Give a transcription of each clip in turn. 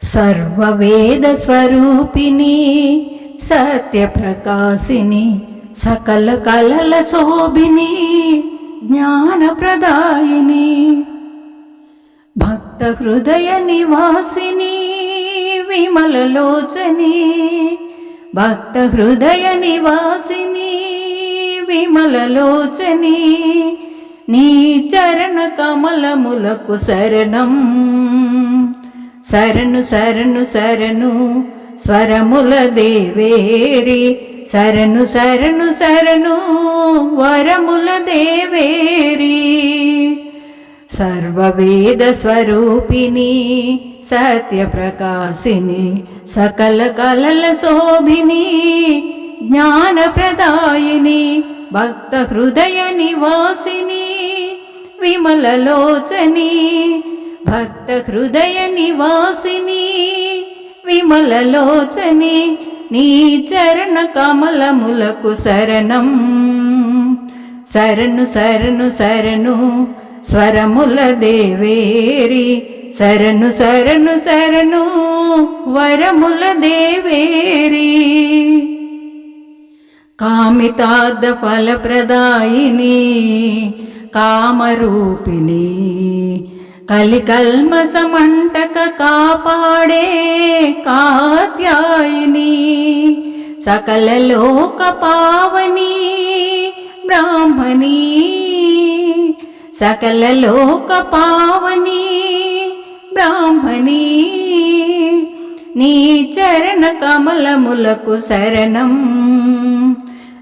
సర్వవేదస్వరూపిణి సత్యప్రకాశిని సకల కలల శోభిని జ్ఞానప్రదాయిని భక్త హృదయ నివాసిని విమలలోచని భక్త హృదయ నివాసిని విమలలోచని నీ చరణ కమలములకు శరణం. శరణు శరణు శరణు స్వరముల దేవేరి శరణు శరణు శరణు వరముల దేవేరి సర్వవేద స్వరూపిణి సత్యప్రకాశిని సకల కలల శోభిని జ్ఞానప్రదాయిని భక్త హృదయ నివాసిని విమలలోచని భక్త హృదయ నివాసిని విమలలోచని నీ చరణ కమలములకు శరణం. శరణు శరణు శరణు స్వరముల దేవేరి. శరణు శరణు శరణు వరముల కలికల్మసమంటక కాపాడే కాత్యాయిని సకల లోక పావని బ్రాహ్మణి సకల లోక పావని బ్రాహ్మణి. నీ చరణ కమలములకు శరణం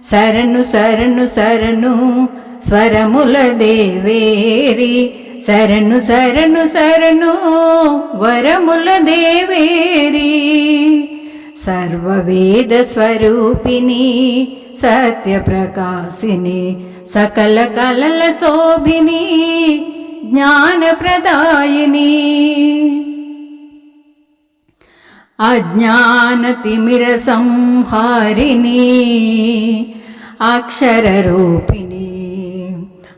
శరణు శరణు శరణు స్వరముల దేవేరి. శరణు శరణు శరణు వరముల దేవేరి. సర్వవేద స్వరూపిణి సత్యప్రకాశిని సకల కలల శోభిని జ్ఞానప్రదాయిని. అజ్ఞానతిమిర సంహారిణి అక్షరరూపిణి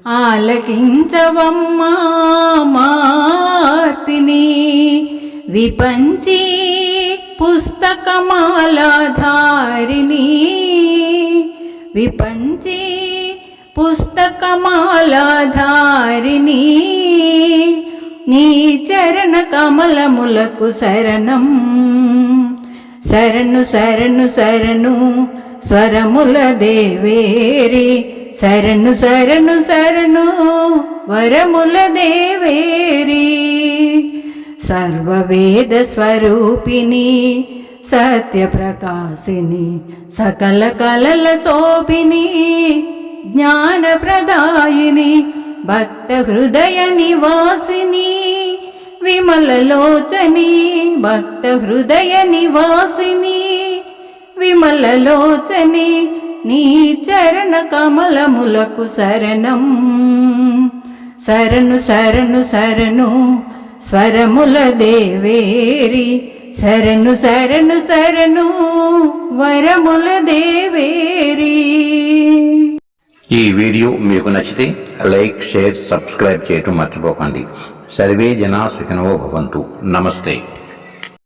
ఆలకించవమ్మా మార్తిని విపంచి పుస్తకమాలాధారిణి. విపంచి పుస్తకమాలాధారిణి. నీ చరణ కమలములకు శరణం. శరణు శరణు శరణు స్వరముల దేవేరి. శరణు శరణు శరణు వరముల దేవేరి సర్వవేద స్వరూపిణి సత్యప్రకాశిని సకల కలల శోభిని జ్ఞానప్రదాయిని భక్త హృదయ నివాసిని విమలలోచని భక్త హృదయ నివాసిని విమలలోచని నీ చరణ కమలములకు శరణం. శరణు శరణు శరణు స్వరముల దేవేరి. శరణు శరణు శరణు వరముల దేవేరి. ఈ వీడియో మీకు నచ్చితే లైక్ షేర్ సబ్స్క్రైబ్ చేయటం మర్చిపోకండి. సర్వే జనా సుఖినో భవంతు. నమస్తే.